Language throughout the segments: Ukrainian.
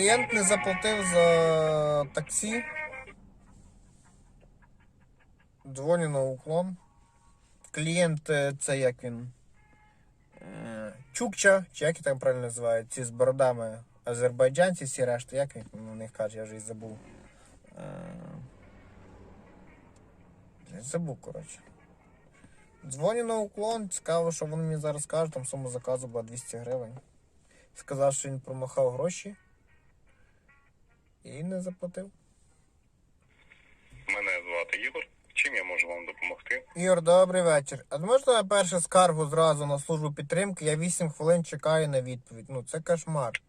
Клієнт не заплатив за таксі. Дзвоню на уклон. Клієнт е, це як він? Е, Чукча, чи як там правильно називають, ці з бородами азербайджанці, всі решти, як він на них каже, я вже і забув. Е, Забув, коротше. Дзвоню на уклон, цікаво, що вони мені зараз кажуть, там сума заказу була 200 гривень. Сказав, що він промахав гроші і не заплатив. Мене звати Ігор. Чим я можу вам допомогти? Ігор, добрий вечір. А можна на перше скаргу зразу на службу підтримки? Я 8 хвилин чекаю на відповідь. Ну це кошмар.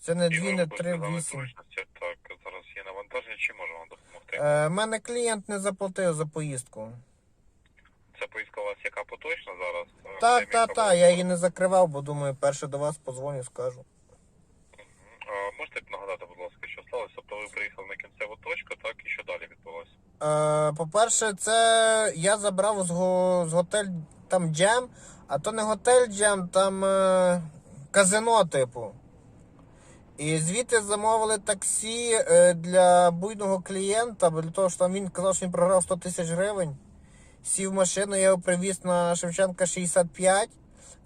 Це не 2, не 3, 8. Так, зараз є навантаження. Чим можу вам допомогти? Е, мене клієнт не заплатив за поїздку. Це поїздка у вас яка поточна зараз? Е, Та, де та, та, я її не закривав, бо думаю, перше до вас позвоню, скажу. А, можете нагадати, будь ласка, що сталося? Тобто ви приїхали на кінцеву точку, так, і що далі відбулося? Е, по-перше, це я забрав з, го- з готель там джем, а то не готель джем, там е, казино, типу. І звідти замовили таксі е, для буйного клієнта, для того, що там він казав, що він програв 100 тисяч гривень. Сів машину, я його привіз на Шевченка 65.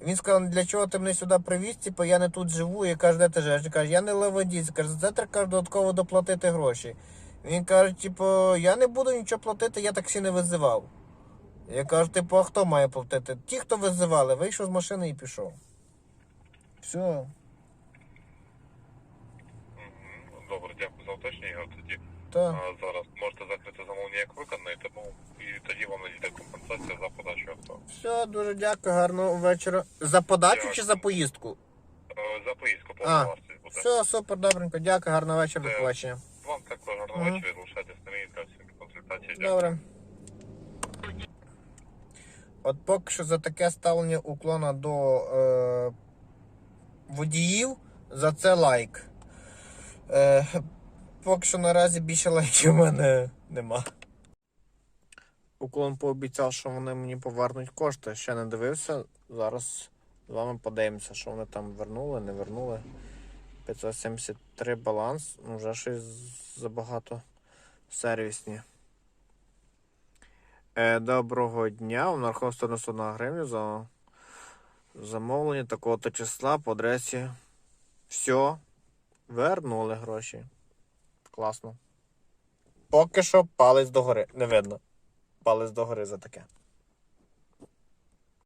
Він сказав, для чого ти мене сюди привіз, типу, я не тут живу. Я кажу, де ти живеш? Він каже, я не леводіць. Каже, за це треба каже, додатково доплатити гроші. Він каже, типу, я не буду нічого платити, я таксі не визивав. Я кажу, типу, а хто має платити? Ті, хто визивали, вийшов з машини і пішов. Все. Добре, дякую за уточнення, Та. а, зараз можете закрити замовлення як виконане, тому і тоді вам надійде компенсація за подачу авто. Все, дуже дякую, гарного вечора. За подачу Дякую. чи за поїздку? Е, За поїздку повна вартість буде. Все, супер, добренько. Дякую, гарного вечора, до побачення. Вам також гарного Ага. вечора, залишайтесь на мені для всіх консультацій. Дякую. Добре. От поки що за таке ставлення уклона до е, водіїв, за це лайк. Е, поки що наразі більше лайків в мене нема. Уклон пообіцяв, що вони мені повернуть кошти. Ще не дивився. Зараз з вами подивимося, що вони там вернули, не вернули. 573 баланс, ну вже щось забагато сервісні. Е, доброго дня. У нараховано 191 гривню за замовлення такого-то числа по адресі. Все. Вернули гроші. Класно. Поки що палець догори. Не видно. Палець догори за таке.